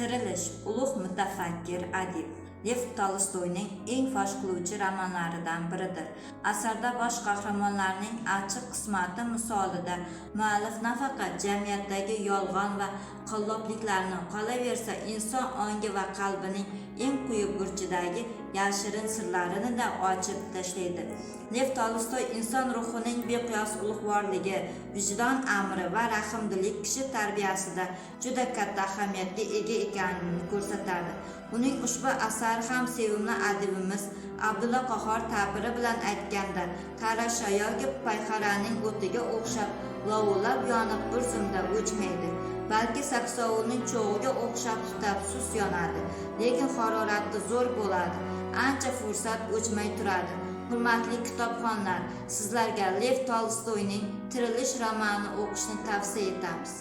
Tirilish ulug' mutafakkir adib Lev Tolstoyning eng fosh qiluvchi romanlaridan biridir. Asarda bosh qahramonlarning achchiq qismati misolida muallif nafaqat jamiyatdagi yolg'on va qallobliklarni, qolaversa inson ongi va qalbining eng quyi burchidagi yashirin sirlarini-da ochib tashlaydi. Lev Tolstoy inson ruhining beqiyos ulug'vorligi, vijdon amri va rahmdilik kishi tarbiyasida juda katta ahamiyatga ega ekanini ko'rsatadi. Uning ushbu asari ham sevimli adibimiz Abdulla Qahhor ta'biri bilan aytganda, tarasha yoki payharaning o'tiga o'xshab lovullab yonib bir zumda o'chmaydi. balki saksovulning cho'g'iga o'xshab tutab sus yonadi lekin harorati zo'r bo'ladi ancha fursat o'chmay turadi hurmatli kitobxonlar sizlarga lev tolstoyning tirilish romanini o'qishni tavsiya etamiz